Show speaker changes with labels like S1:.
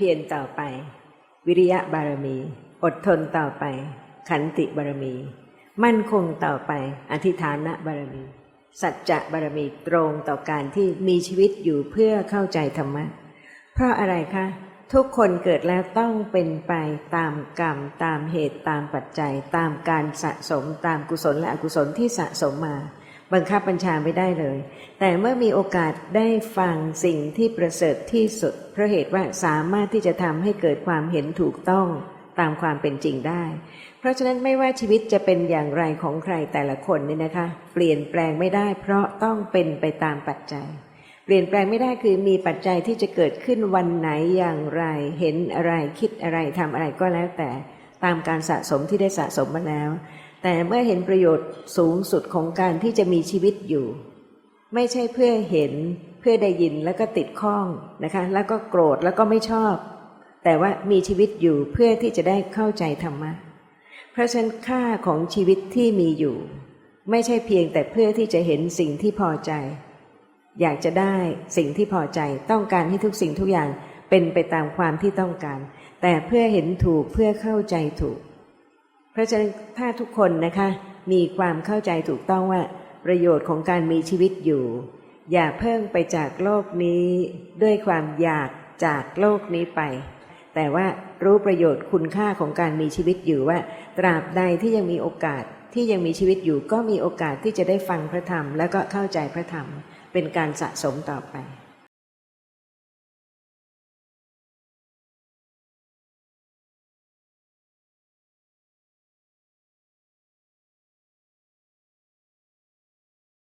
S1: พียรต่อไป วิริยะบารมี อดทนต่อไป ขันติบารมี มั่นคงต่อไป อธิฐานะบารมี สัจจะบารมีตรงต่อการที่มีชีวิตอยู่เพื่อเข้าใจธรรมะ เพราะอะไรคะ ทุกคนเกิดแล้วต้องเป็นไปตามกรรม ตามเหตุตามปัจจัย ตามการสะสมตามกุศลและอกุศลที่สะสมมา บังคับบัญชาไม่ได้เลย แต่เมื่อมีโอกาสได้ฟังสิ่งที่ประเสริฐที่สุดเพราะเหตุว่าสามารถที่จะทำให้เกิดความเห็นถูกต้องตามความเป็นจริงได้ เพราะฉะนั้นไม่ว่าชีวิตจะเป็นอย่างไรของใครแต่ละคนเนี่ยนะคะ เปลี่ยนแปลงไม่ได้ เพราะต้องเป็นไปตามปัจจัย เปลี่ยนแปลงไม่ได้คือมีปัจจัยที่จะเกิดขึ้นวันไหนอย่างไร เห็นอะไรคิดอะไรทำอะไรก็แล้วแต่ตามการสะสมที่ได้สะสมมาแล้ว แต่เมื่อเห็นประโยชน์สูงสุดของการที่จะมีชีวิตอยู่ ไม่ใช่เพื่อเห็นเพื่อได้ยินแล้วก็ติดข้องนะคะ แล้วก็โกรธแล้วก็ไม่ชอบ แต่ว่ามีชีวิตอยู่เพื่อที่จะได้เข้าใจธรรมะ เพราะฉะนั้นค่าของชีวิตที่มีอยู่ ไม่ใช่เพียงแต่เพื่อที่จะเห็นสิ่งที่พอใจ อยากจะได้สิ่งที่พอใจต้องการให้ทุกสิ่งทุกอย่างเป็นไปตามความที่ต้องการ แต่เพื่อเห็นถูกเพื่อเข้าใจถูก เพราะฉะนั้นถ้าทุกคนนะคะ มีความเข้าใจถูกต้องว่า ประโยชน์ของการมีชีวิตอยู่ อย่าเพิ่งไปจากโลกนี้ด้วยความอยากจากโลกนี้ไป แต่ว่ารู้ประโยชน์คุณค่าของการมีชีวิตอยู่ว่า ตราบใดที่ยังมีโอกาสที่ยังมีชีวิตอยู่ก็มีโอกาสที่จะได้ฟังพระธรรม แล้วก็เข้าใจพระธรรม เป็นการสะสมต่อไป